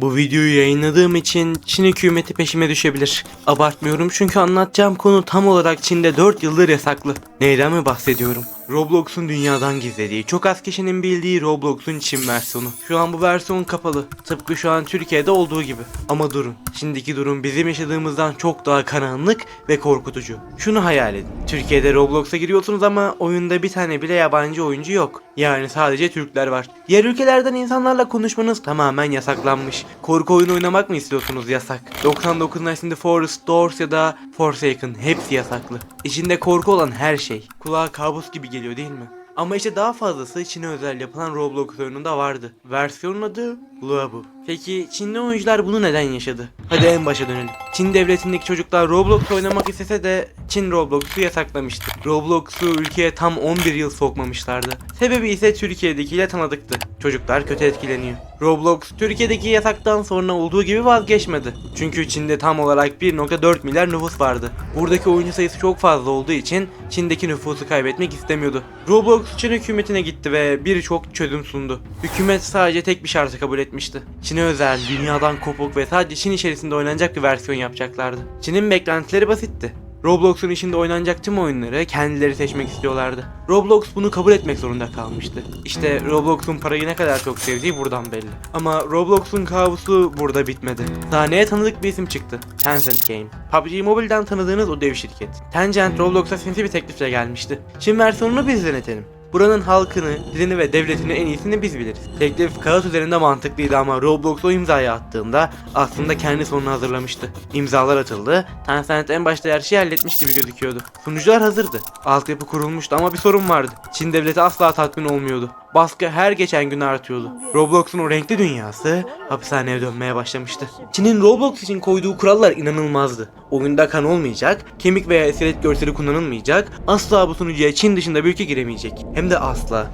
Bu videoyu yayınladığım için Çin hükümeti peşime düşebilir. Abartmıyorum çünkü anlatacağım konu tam olarak Çin'de 4 yıldır yasaklı. Neyden mi bahsediyorum? Roblox'un dünyadan gizlediği, çok az kişinin bildiği Roblox'un Çin versiyonu. Şu an bu versiyon kapalı. Tıpkı şu an Türkiye'de olduğu gibi. Ama durun. Şimdiki durum bizim yaşadığımızdan çok daha karanlık ve korkutucu. Şunu hayal edin. Türkiye'de Roblox'a giriyorsunuz ama oyunda bir tane bile yabancı oyuncu yok. Yani sadece Türkler var. Diğer ülkelerden insanlarla konuşmanız tamamen yasaklanmış. Korku oyunu oynamak mı istiyorsunuz yasak. 99 Nights in the Forest, Doors ya da Forsaken hepsi yasaklı. İçinde korku olan her şey. Kulağa kabus gibi geliyor değil mi? Ama işte daha fazlası Çin'e özel yapılan Roblox oyununda vardı. Versiyonun adı Luabu. Peki Çinli oyuncular bunu neden yaşadı? Hadi en başa dönelim. Çin devletindeki çocuklar Roblox oynamak istese de Çin Roblox'u yasaklamıştı. Roblox'u ülkeye tam 11 yıl sokmamışlardı. Sebebi ise Türkiye'dekiyle tanıdıktı. Çocuklar kötü etkileniyor. Roblox Türkiye'deki yasaktan sonra olduğu gibi vazgeçmedi. Çünkü Çin'de tam olarak 1.4 milyar nüfus vardı. Buradaki oyuncu sayısı çok fazla olduğu için Çin'deki nüfusu kaybetmek istemiyordu. Roblox Çin hükümetine gitti ve birçok çözüm sundu. Hükümet sadece tek bir şartı kabul etmişti. Çin'e özel, dünyadan kopuk ve sadece Çin içerisinde oynanacak bir versiyon yapacaklardı. Çin'in beklentileri basitti. Roblox'un içinde oynanacak tüm oyunları kendileri seçmek istiyorlardı. Roblox bunu kabul etmek zorunda kalmıştı. İşte Roblox'un parayı ne kadar çok sevdiği buradan belli. Ama Roblox'un kabusu burada bitmedi. Sahneye tanıdık bir isim çıktı. Tencent Game. PUBG Mobile'den tanıdığınız o dev şirket. Tencent Roblox'a sinsi bir teklifle gelmişti. Çin versiyonunu biz denetelim. Buranın halkını, dilini ve devletini en iyisini biz biliriz. Teklif kağıt üzerinde mantıklıydı ama Roblox o imzayı attığında aslında kendi sonunu hazırlamıştı. İmzalar atıldı, Tencent en başta her şeyi halletmiş gibi gözüküyordu. Sunucular hazırdı. Altyapı kurulmuştu ama bir sorun vardı. Çin devleti asla tatmin olmuyordu. Baskı her geçen gün artıyordu. Roblox'un o renkli dünyası hapishaneye dönmeye başlamıştı. Çin'in Roblox için koyduğu kurallar inanılmazdı. Oyunda kan olmayacak, kemik veya iskelet görseli kullanılmayacak, asla bu sunucuya Çin dışında bir ülke giremeyecek. Hem de asla.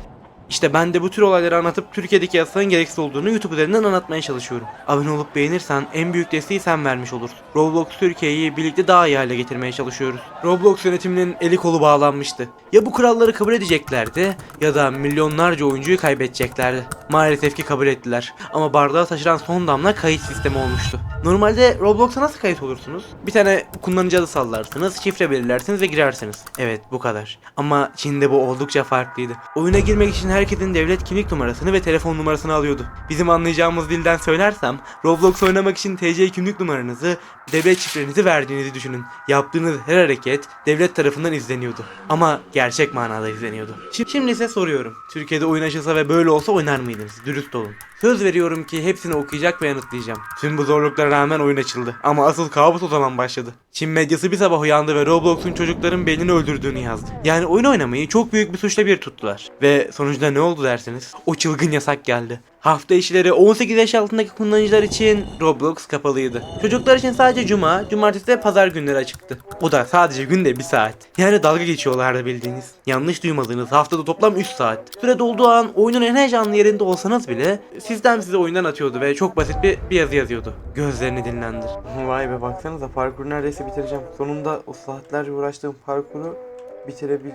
İşte ben de bu tür olayları anlatıp Türkiye'deki yasağın gereksiz olduğunu YouTube üzerinden anlatmaya çalışıyorum. Abone olup beğenirsen en büyük desteği sen vermiş olursun. Roblox Türkiye'yi birlikte daha iyi hale getirmeye çalışıyoruz. Roblox yönetiminin eli kolu bağlanmıştı. Ya bu kuralları kabul edeceklerdi ya da milyonlarca oyuncuyu kaybedeceklerdi. Maalesef ki kabul ettiler. Ama bardağı taşıran son damla kayıt sistemi olmuştu. Normalde Roblox'a nasıl kayıt olursunuz? Bir tane kullanıcı adı sallarsınız, şifre belirlersiniz ve girersiniz. Evet bu kadar. Ama Çin'de bu oldukça farklıydı. Oyuna girmek için herkesin devlet kimlik numarasını ve telefon numarasını alıyordu. Bizim anlayacağımız dilden söylersem Roblox oynamak için TC kimlik numaranızı, devlet şifrenizi verdiğinizi düşünün. Yaptığınız her hareket devlet tarafından izleniyordu. Ama gerçek manada izleniyordu. Şi- Şimdi ise soruyorum. Türkiye'de oyun açılsa ve böyle olsa oynar mıydınız? Dürüst olun. Söz veriyorum ki hepsini okuyacak ve yanıtlayacağım. Tüm bu zorluklara rağmen oyun açıldı. Ama asıl kabus o zaman başladı. Çin medyası bir sabah uyandı ve Roblox'un çocukların beynini öldürdüğünü yazdı. Yani oyun oynamayı çok büyük bir suçla bir tuttular. Ve sonucunda ne oldu dersiniz? O çılgın yasak geldi. Hafta içleri 18 yaş altındaki kullanıcılar için Roblox kapalıydı. Çocuklar için sadece cuma, cumartesi ve pazar günleri açıktı. O da sadece günde bir saat. Yani dalga geçiyorlardı bildiğiniz. Yanlış duymadığınız haftada toplam 3 saat. Süre dolduğu an oyunun en heyecanlı yerinde olsanız bile sistem sizi oyundan atıyordu ve çok basit bir, bir yazı yazıyordu. Gözlerini dinlendir. Vay be baksanıza parkuru neredeyse bitireceğim. Sonunda o saatlerce uğraştığım parkuru bitirebil...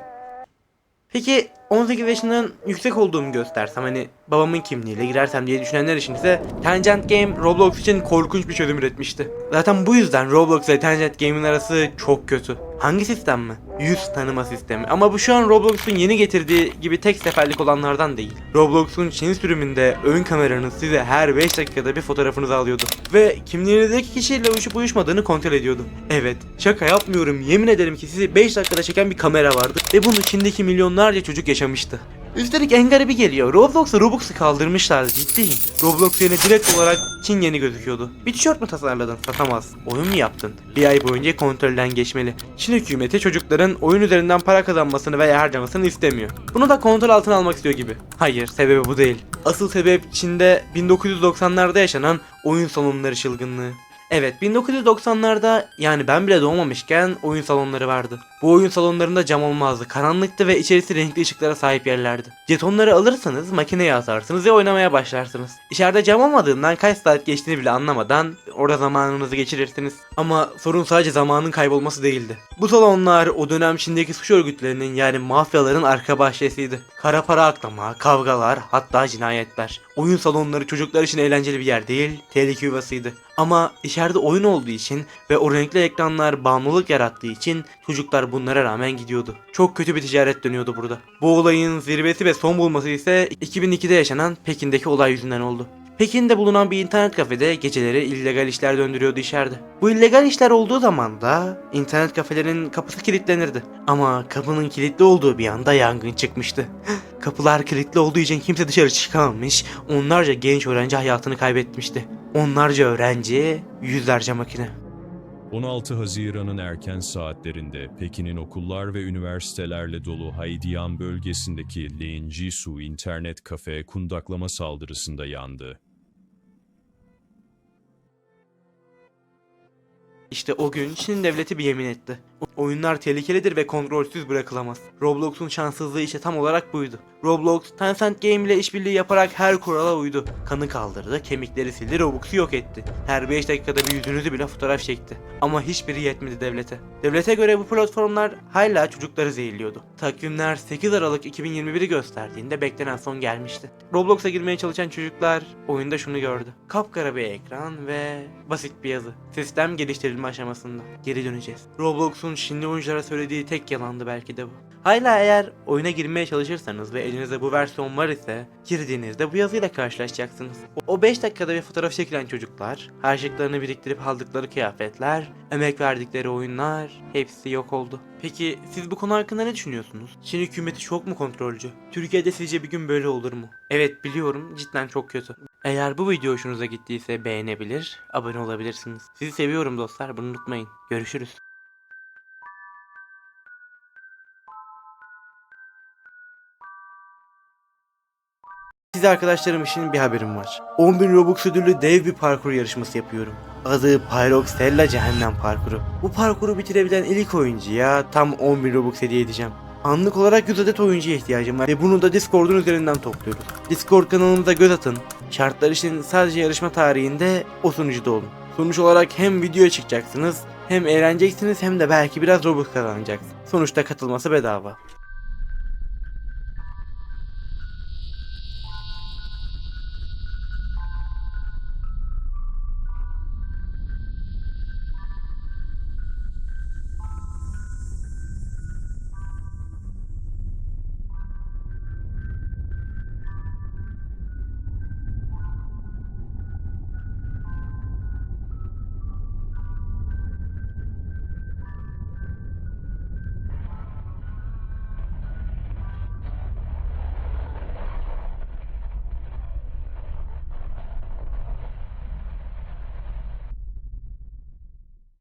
Peki 18 yaşından yüksek olduğumu göstersem hani babamın kimliğiyle girersem diye düşünenler için ise Tangent Game Roblox için korkunç bir çözüm üretmişti. Zaten bu yüzden Roblox ve Tangent Game'in arası çok kötü. Hangi sistem mi? Yüz tanıma sistemi. Ama bu şu an Roblox'un yeni getirdiği gibi tek seferlik olanlardan değil. Roblox'un Çin sürümünde ön kameranız size her 5 dakikada bir fotoğrafınızı alıyordu. Ve kimliğinizdeki kişiyle uyuşup uyuşmadığını kontrol ediyordu. Evet, şaka yapmıyorum. Yemin ederim ki sizi 5 dakikada çeken bir kamera vardı. Ve bunu Çin'deki milyonlarca çocuk yaşamıştı. Üstelik en garibi geliyor. Roblox'a Robux'u kaldırmışlardı ciddiyim. Roblox yerine direkt olarak Çin yeni gözüküyordu. Bir tişört mü tasarladın? Satamaz. Oyun mu yaptın? Bir ay boyunca kontrolden geçmeli. Çin hükümeti çocukların oyun üzerinden para kazanmasını veya harcamasını istemiyor. Bunu da kontrol altına almak istiyor gibi. Hayır, sebebi bu değil. Asıl sebep Çin'de 1990'larda yaşanan oyun salonları çılgınlığı. Evet 1990'larda yani ben bile doğmamışken oyun salonları vardı. Bu oyun salonlarında cam olmazdı. Karanlıktı ve içerisi renkli ışıklara sahip yerlerdi. Jetonları alırsanız makineye atarsınız ve oynamaya başlarsınız. İçeride cam olmadığından kaç saat geçtiğini bile anlamadan orada zamanınızı geçirirsiniz. Ama sorun sadece zamanın kaybolması değildi. Bu salonlar o dönem Çin'deki suç örgütlerinin yani mafyaların arka bahçesiydi. Kara para aklama, kavgalar, hatta cinayetler. Oyun salonları çocuklar için eğlenceli bir yer değil, tehlike yuvasıydı. Ama içeride oyun olduğu için ve o renkli ekranlar bağımlılık yarattığı için çocuklar bunlara rağmen gidiyordu. Çok kötü bir ticaret dönüyordu burada. Bu olayın zirvesi ve son bulması ise 2002'de yaşanan Pekin'deki olay yüzünden oldu. Pekin'de bulunan bir internet kafede geceleri illegal işler döndürüyordu içeride. Bu illegal işler olduğu zaman da internet kafelerin kapısı kilitlenirdi. Ama kapının kilitli olduğu bir anda yangın çıkmıştı. Kapılar kilitli olduğu için kimse dışarı çıkamamış, onlarca genç öğrenci hayatını kaybetmişti. Onlarca öğrenci, yüzlerce makine. 16 Haziran'ın erken saatlerinde Pekin'in okullar ve üniversitelerle dolu Haidian bölgesindeki Linjisu internet kafe kundaklama saldırısında yandı. İşte o gün Çin devleti bir yemin etti. Oyunlar tehlikelidir ve kontrolsüz bırakılamaz. Roblox'un şanssızlığı işte tam olarak buydu. Roblox, Tencent Game ile işbirliği yaparak her kurala uydu. Kanı kaldırdı, kemikleri sildi, Robux'u yok etti. Her 5 dakikada bir yüzünüzü bile fotoğraf çekti. Ama hiçbiri yetmedi devlete. Devlete göre bu platformlar hala çocukları zehirliyordu. Takvimler 8 Aralık 2021'i gösterdiğinde beklenen son gelmişti. Roblox'a girmeye çalışan çocuklar oyunda şunu gördü. Kapkara bir ekran ve basit bir yazı. Sistem geliştirilme aşamasında. Geri döneceğiz. Roblox'un Çinli oyunculara söylediği tek yalandı belki de bu. Hala eğer oyuna girmeye çalışırsanız ve elinizde bu versiyon var ise girdiğinizde bu yazıyla karşılaşacaksınız. O 5 dakikada bir fotoğraf çekilen çocuklar, harçlıklarını biriktirip aldıkları kıyafetler, emek verdikleri oyunlar hepsi yok oldu. Peki siz bu konu hakkında ne düşünüyorsunuz? Çin hükümeti çok mu kontrolcü? Türkiye'de sizce bir gün böyle olur mu? Evet biliyorum cidden çok kötü. Eğer bu video hoşunuza gittiyse beğenebilir, abone olabilirsiniz. Sizi seviyorum dostlar bunu unutmayın. Görüşürüz. Size arkadaşlarım için bir haberim var. 10.000 Robux ödüllü dev bir parkur yarışması yapıyorum. Adı Pyrox Stella Cehennem Parkuru. Bu parkuru bitirebilen ilk oyuncuya tam 10.000 Robux hediye edeceğim. Anlık olarak 100 adet oyuncuya ihtiyacım var ve bunu da Discord'un üzerinden topluyoruz. Discord kanalımıza göz atın. Şartlar için sadece yarışma tarihinde o sunucuda olun. Sonuç olarak hem videoya çıkacaksınız, hem eğleneceksiniz hem de belki biraz Robux kazanacaksınız. Sonuçta katılması bedava.